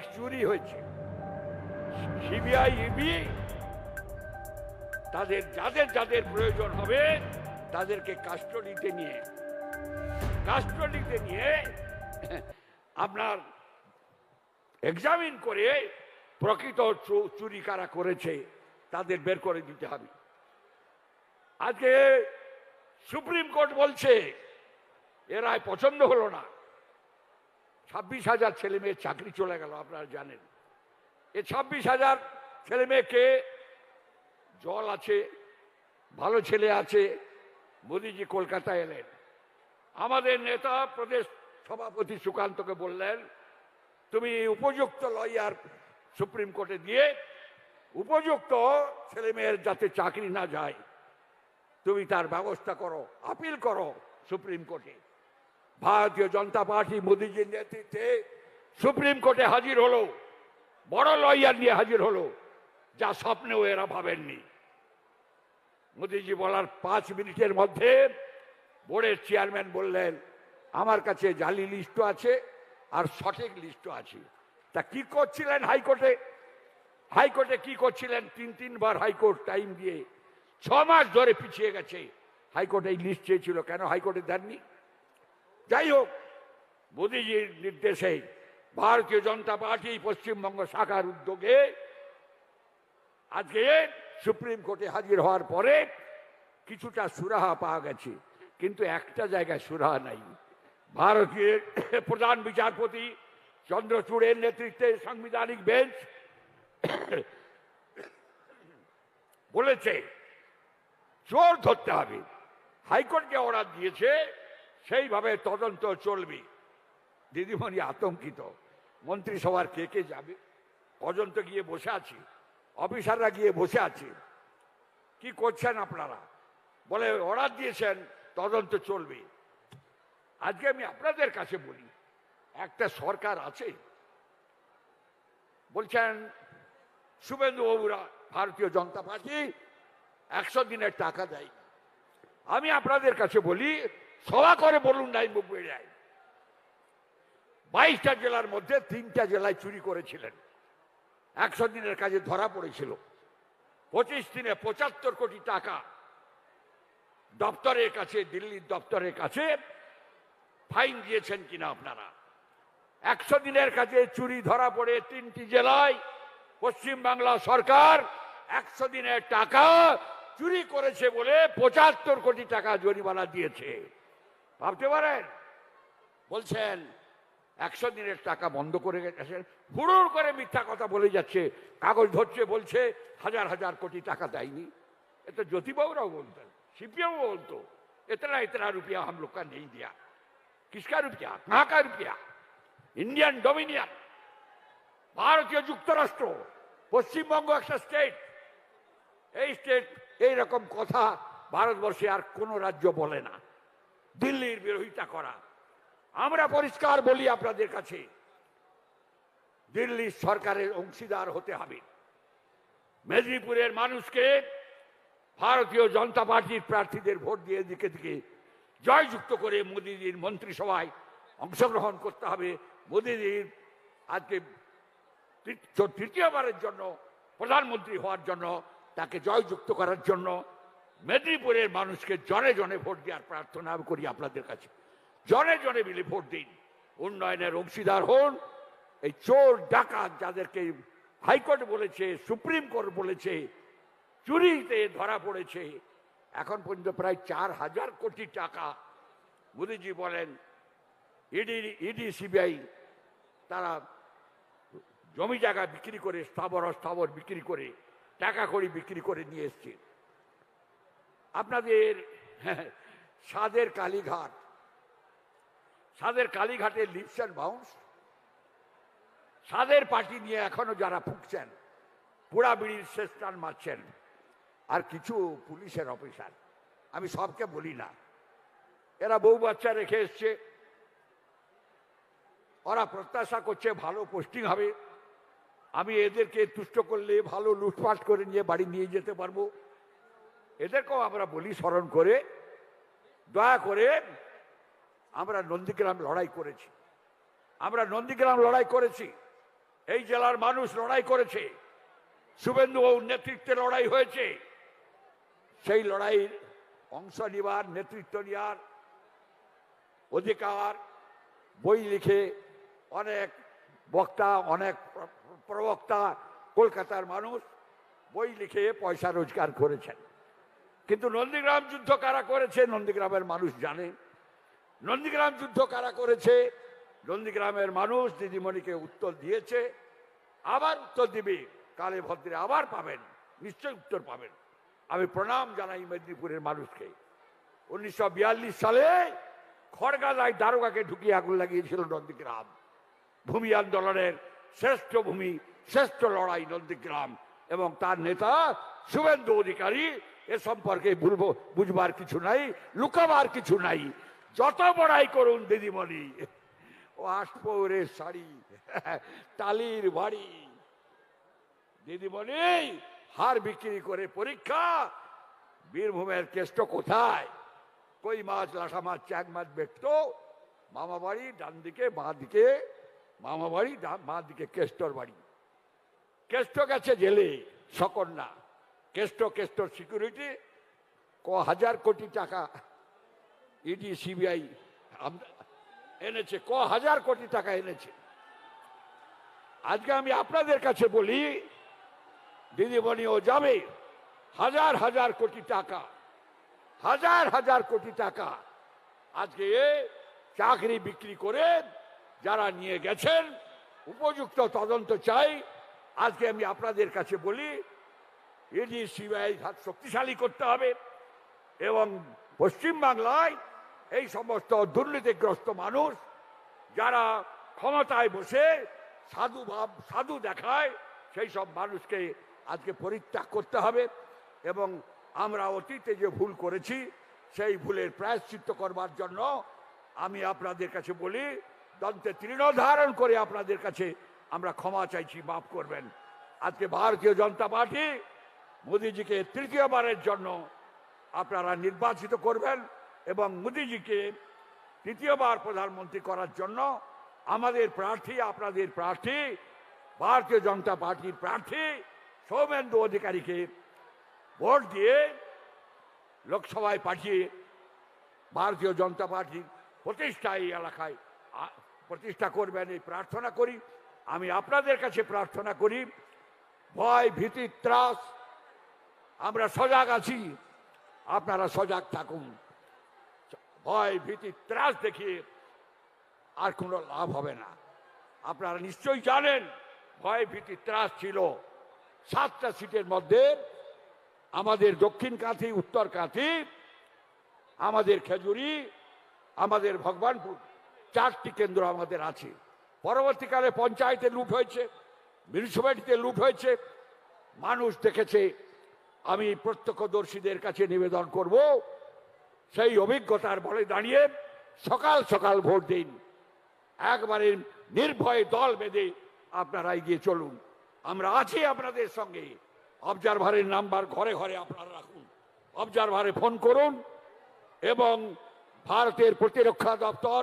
অনেক চুরি হয়েছে। সিবিআই ইবি তাদের, যাদের যাদের প্রয়োজন হবে, তাদেরকে কাস্টডিতে নিয়ে কাস্টডিতে নিয়ে আপনার এক্সামিন করে প্রকৃত চুরি কারা করেছে, তাদের বের করে দিতে হবে। আজকে সুপ্রিম কোর্ট বলছে, এ রায় পছন্দ হলো না। ছাব্বিশ হাজার ছেলে মেয়ের চাকরি চলে গেল, আপনারা জানেন। এ ছাব্বিশ হাজার ছেলে মেয়েকে জল আছে, ভালো ছেলে আছে, মোদিজি কলকাতায় এলেন। আমাদের নেতা প্রদেশ সভাপতি সুকান্তকে বললেন, তুমি উপযুক্ত লয়ার সুপ্রিম কোর্টে দিয়ে উপযুক্ত ছেলে মেয়ের যাতে চাকরি না যায়, তুমি তার ব্যবস্থা করো, আপিল করো সুপ্রিম কোর্টে। ভারতীয় জনতা পার্টি মোদীজির নেতৃত্বে সুপ্রিম কোর্টে হাজির হলো, বড় লয়ার নিয়ে হাজির হলো, যা স্বপ্নেও এরা ভাবেননি। মোদীজি বলার পাঁচ মিনিটের মধ্যে বোর্ডের চেয়ারম্যান বললেন, আমার কাছে জালি লিস্টও আছে আর সঠিক লিস্টও আছে। তা কি করছিলেন হাইকোর্টে? হাইকোর্টে কি করছিলেন? তিন, তিনবার হাইকোর্ট টাইম দিয়ে ছ মাস ধরে পিছিয়ে গেছে। হাইকোর্ট এই লিস্ট চেয়েছিল, কেন হাইকোর্টে দেননি? যাই হোক, মোদীজির নির্দেশে ভারতীয় জনতা পার্টি পশ্চিমবঙ্গ শাখার উদ্যোগে আজকে সুপ্রিম কোর্টে হাজির হওয়ার পরে কিছুটা সুরাহা পাওয়া গেছে, কিন্তু একটা জায়গায় সুরাহা নাই। ভারতীয় প্রধান বিচারপতি চন্দ্রচূড়ের নেতৃত্বে সাংবিধানিক বেঞ্চ বলেছে, চোর ধরতে হবে। হাইকোর্টকে অর্ডার দিয়েছে সেইভাবে তদন্ত চলবে। দিদিমণি আতঙ্কিত। মন্ত্রিসভার কে কে যাবে? কজন তো গিয়ে বসে আছি। অফিসাররা গিয়ে বসে আছে। কি করছেন আপনারা? বলে অর্ডার দিয়েছেন, তদন্ত চলবে। আজকে আমি আপনাদের কাছে বলি, একটা সরকার আছে, বলছেন শুভেন্দু বাবুরা, ভারতীয় জনতা পার্টি, একশো দিনের টাকা দেয় আমি আপনাদের কাছে বলি সভা করে বলুন নাই মুম্বই যায় বাইশটা জেলার মধ্যে তিনটা জেলায় চুরি করেছিলেন। একশো দিনের কাজে ধরা পড়েছিল। পঁচিশ দিনে পঁচাত্তর কোটি টাকা দপ্তরের কাছে, দিল্লির দপ্তরের কাছে ফাইন দিয়েছেন কিনা আপনারা? একশো দিনের কাছে চুরি ধরা পড়ে তিনটি জেলায় পশ্চিম বাংলা সরকার একশো দিনের টাকা চুরি করেছে বলে পঁচাত্তর কোটি টাকা জরিমানা দিয়েছে। ভাবতে পারেন বলছেন একশো দিনের টাকা বন্ধ করে গেছেন হুড়ুর করে মিথ্যা কথা বলে যাচ্ছে কাগজ ধরছে বলছে হাজার হাজার কোটি টাকা দেয়নি এ তো জ্যোতিবাবুরাও বলতেন সিপিএম বলতো इतना इतना रुपया हम लोग का नहीं दिया किसका रुपया कहाँ का रुपया ইন্ডিয়ান ডোমিনিয়ন ভারতীয় যুক্তরাষ্ট্র পশ্চিমবঙ্গ একটা স্টেট এই স্টেট এইরকম কথা ভারতবর্ষে আর কোনো রাজ্য বলে না দিল্লির বিরোধিতা করা। আমরা পরিষ্কার বলি আপনাদের কাছে, দিল্লির সরকারের অংশীদার হতে হবে। মেদিনীপুরের মানুষকে ভারতীয় জনতা পার্টির প্রার্থীদের ভোট দিয়ে দিকে দিকে জয়যুক্ত করে মোদীজির মন্ত্রিসভায় অংশগ্রহণ করতে হবে। মোদীজির আজকে তৃতীয়বারের জন্য, প্রধানমন্ত্রী হওয়ার জন্য, তাকে জয়যুক্ত করার জন্য মেদিনীপুরের মানুষকে জনে জনে ভোট দেওয়ার প্রার্থনা করি আপনাদের কাছে। জনে জনে মিলে ভোট দিন। উন্নয়নের অংশীদার হন। এই চোর, ডাকাত যাদেরকে হাইকোর্ট বলেছে, সুপ্রিম কোর্ট বলেছে, চুরিতে ধরা পড়েছে, এখন পর্যন্ত প্রায় চার হাজার কোটি টাকা মোদীজি বলেন, ইডি ইডি, সিবিআই তারা জমি জায়গা বিক্রি করে, স্থাবর, অস্থাবর বিক্রি করে, টাকা কড়ি বিক্রি করে নিয়ে এসছে। আপনাদের সাদের কালীঘাট। সাদের কালীঘাটের লিপস অ্যান্ড বাউন্স সাদের পার্টি নিয়ে এখনও যারা ফুকছেন পোড়া বিড়ির শেষ টান মারছেন, আর কিছু পুলিশের অফিসার, আমি সবকে বলি না। এরা বউ বাচ্চা রেখে এসছে। ওরা প্রত্যাশা করছে ভালো পোস্টিং হবে। আমি এদেরকে তুষ্ট করলে ভালো লুটপাট করে নিয়ে বাড়ি নিয়ে যেতে পারব। এদেরকেও আমরা বলি স্মরণ করে, দয়া করে আমরা নন্দীগ্রাম লড়াই করেছি। আমরা নন্দীগ্রাম লড়াই করেছি। এই জেলার মানুষ লড়াই করেছে। শুভেন্দুবাবুর নেতৃত্বে লড়াই হয়েছে। সেই লড়াইয়ের অংশ নেবার, নেতৃত্ব নেওয়ার অধিকার বই লিখে অনেক বক্তা, অনেক প্রবক্তা, কলকাতার মানুষ বই লিখে পয়সা রোজগার করেছেন। কিন্তু নন্দীগ্রাম যুদ্ধ কারা করেছে, নন্দীগ্রামের মানুষ জানে। নন্দীগ্রাম যুদ্ধ কারা করেছে, নন্দীগ্রামের মানুষ দিদিমণিকে উত্তর দিয়েছে, আবার উত্তর দিবে, কালে ভদ্রে আবার পাবেন নিশ্চয় উত্তর পাবেন। আমি প্রণাম জানাই মেদিনীপুরের মানুষকে। উনিশশো বিয়াল্লিশ সালে খড়গাদায় দারোগাকে ঢুকিয়ে আগুন লাগিয়েছিল নন্দীগ্রাম। ভূমি আন্দোলনের শ্রেষ্ঠ ভূমি, শ্রেষ্ঠ লড়াই নন্দীগ্রাম এবং তার নেতা শুভেন্দু অধিকারী এ সম্পর্কে ভুলবো, বুঝবার কিছু নাই, লুকাবার কিছু নাই। যত বড়াই করুন, দিদিমণি, ও আটপৌরের শাড়ি, টালির বাড়ি। দিদিমণি, হার বিক্রি করে পরীক্ষা, বীরভূমের কেষ্ট কোথায়? কই মাছ, লাঠা মাছ, চ্যাং মাছ বেচতো? মামা বাড়ি ডান দিকে বাঁ দিকে, মামা বাড়ি বাঁ দিকে কেষ্টর বাড়ি। কেষ্ট গেছে জেলে সকন্যা কেষ্ট কেষ্টর সিকিউরিটি, ক হাজার কোটি টাকা ইডি, সিবিআই এনেছে, ক হাজার কোটি টাকা এনেছে। আজকে আমি আপনাদের কাছে বলি দিদিমণি ও যাবে, হাজার হাজার কোটি টাকা, হাজার হাজার কোটি টাকা আজকে চাকরি বিক্রি করে যারা নিয়ে গেছেন, উপযুক্ত তদন্ত চাই। আজকে আমি আপনাদের কাছে বলি ইডি সিবিআই হাত শক্তিশালী করতে হবে এবং পশ্চিমবাংলায় এই সমস্ত দুর্নীতিগ্রস্ত মানুষ যারা ক্ষমতায় বসে সাধু ভাব, সাধু দেখায়, সেই সব মানুষকে আজকে পরিত্যাগ করতে হবে এবং আমরা অতীতে যে ভুল করেছি, সেই ভুলের প্রায়শ্চিত্ত করবার জন্য আমি আপনাদের কাছে বলি, দন্তে তৃণ ধারণ করে আপনাদের কাছে আমরা ক্ষমা চাইছি, মাফ করবেন। আজকে ভারতীয় জনতা পার্টি মোদিজিকে তৃতীয়বারের জন্য আপনারা নির্বাচিত করবেন এবং মোদিজিকে তৃতীয়বার প্রধানমন্ত্রী করার জন্য আমাদের প্রার্থী, আপনাদের প্রার্থী, ভারতীয় জনতা পার্টির প্রার্থী সৌমেন্দু অধিকারীকে ভোট দিয়ে লোকসভায় পাঠিয়ে ভারতীয় জনতা পার্টির প্রতিষ্ঠা এই এলাকায় প্রতিষ্ঠা করবেন এই প্রার্থনা করি। আমি আপনাদের কাছে প্রার্থনা করি, ভয়, ভীতি, ত্রাস আমরা সজাগ আছি। আপনারা সজাগ থাকুন। ভয়, ভীতি, ত্রাস দেখিয়ে আর কোনো লাভ হবে না। আপনারা নিশ্চয়ই জানেন, ভয়, ভীতি, ত্রাস ছিল। সাতটা সিটের মধ্যে আমাদের দক্ষিণ কাঁথি, উত্তর কাঁথি, আমাদের খেজুরি, আমাদের ভগবানপুর, চারটি কেন্দ্র আমাদের আছে। পরবর্তীকালে পঞ্চায়েতে লুট হয়েছে, মিউনিসিপ্যালিটিতে লুট হয়েছে। মানুষ দেখেছে আমি প্রত্যক্ষদর্শীদের কাছে নিবেদন করব। সেই অভিজ্ঞতার বলে দাঁড়িয়ে সকাল সকাল ভোট দিন একবারে নির্ভয়ে দল বেঁধে আপনারা এগিয়ে চলুন। আমরা আছি আপনাদের সঙ্গে। অবজারভারের নাম্বার ঘরে ঘরে আপনারা রাখুন। অবজারভারে ফোন করুন এবং ভারতের প্রতিরক্ষা দপ্তর,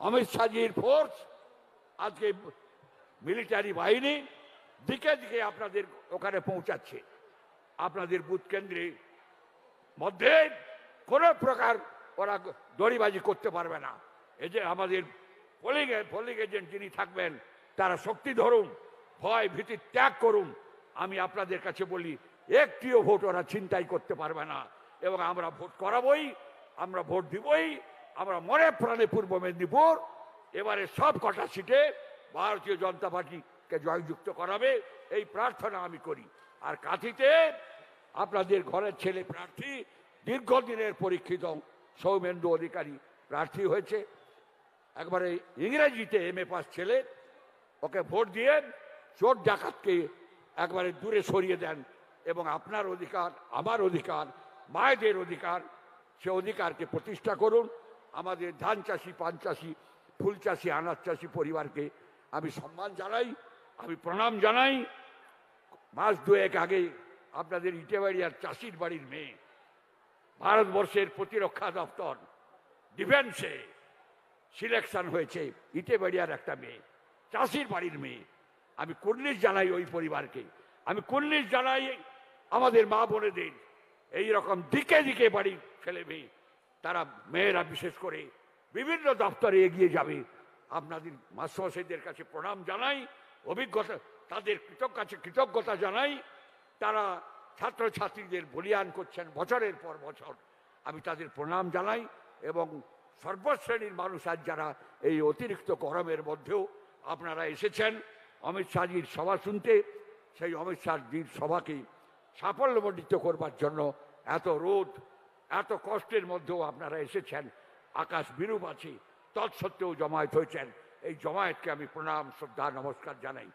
অমিত শাহজির ফোর্স, আজকে মিলিটারি বাহিনী দিকে দিকে আপনাদের ওখানে পৌঁছাচ্ছে। আপনাদের বুথ কেন্দ্রে মধ্যে কোনো প্রকার ওরা দড়িবাজি করতে পারবে না। এই যে আমাদের পোলিং পোলিং এজেন্ট যিনি থাকবেন, তারা শক্তি ধরুন, ভয় ভীতি ত্যাগ করুন। আমি আপনাদের কাছে বলি, একটিও ভোট ওরা চিন্তাই করতে পারবে না। এবং আমরা ভোট করাবই, আমরা ভোট দিবই, আমরা মনে প্রাণে পূর্ব মেদিনীপুর, এবারে সব কটা সিটে ভারতীয় জনতা পার্টিকে জয়যুক্ত করাবে, এই প্রার্থনা আমি করি। আর কাঁথিতে আপনাদের ঘরের ছেলে প্রার্থী, দীর্ঘদিনের পরীক্ষিত সৌমেন্দু অধিকারী প্রার্থী হয়েছে। একবারে ইংরেজিতে এম এ পাস ছেলে, ওকে ভোট দিয়ে চোর ডাকাতকে একবারে দূরে সরিয়ে দেন এবং আপনার অধিকার, আমার অধিকার, মায়েদের অধিকার, সে অধিকারকে প্রতিষ্ঠা করুন। আমাদের ধান চাষি, পান চাষি, ফুল চাষি, আনাজ চাষি পরিবারকে আমি সম্মান জানাই, আমি প্রণাম জানাই। মাস দুয়েক আগে আপনাদের ইটে ইটেবাড়িয়ার চাষির বাড়ির মেয়ে, ভারতবর্ষের প্রতিরক্ষা দপ্তর, ডিফেন্সে সিলেকশন হয়েছে ইটেবাড়িয়ার একটা মেয়ে, চাষির বাড়ির মেয়ে। আমি কুর্নিশ জানাই ওই পরিবারকে। আমি কুর্নিশ জানাই আমাদের মা বোনেদের। এই রকম দিকে দিকে বাড়ি ছেলে মেয়ে, তারা মেয়েরা বিশেষ করে বিভিন্ন দপ্তরে এগিয়ে যাবে। আপনাদের মাস্টারদের কাছে প্রণাম জানাই। অভিজ্ঞতা তাদের কৃতজ্ঞ কৃতজ্ঞতা জানাই, তারা ছাত্রছাত্রীদের বলিয়ান করছেন বছরের পর বছর। আমি তাদের প্রণাম জানাই এবং সর্বশ্রেণীর মানুষ আজ যারা এই অতিরিক্ত গরমের মধ্যেও আপনারা এসেছেন, অমিত শাহজির সভা শুনতে, সেই অমিত শাহজির সভাকে সাফল্যমণ্ডিত করবার জন্য এত রোদ, এত কষ্টের মধ্যেও আপনারা এসেছেন। আকাশ বিরূপ আছে, তৎসত্ত্বেও জমায়েত হয়েছেন। এই জমায়েতকে আমি প্রণাম, শ্রদ্ধা, নমস্কার জানাই।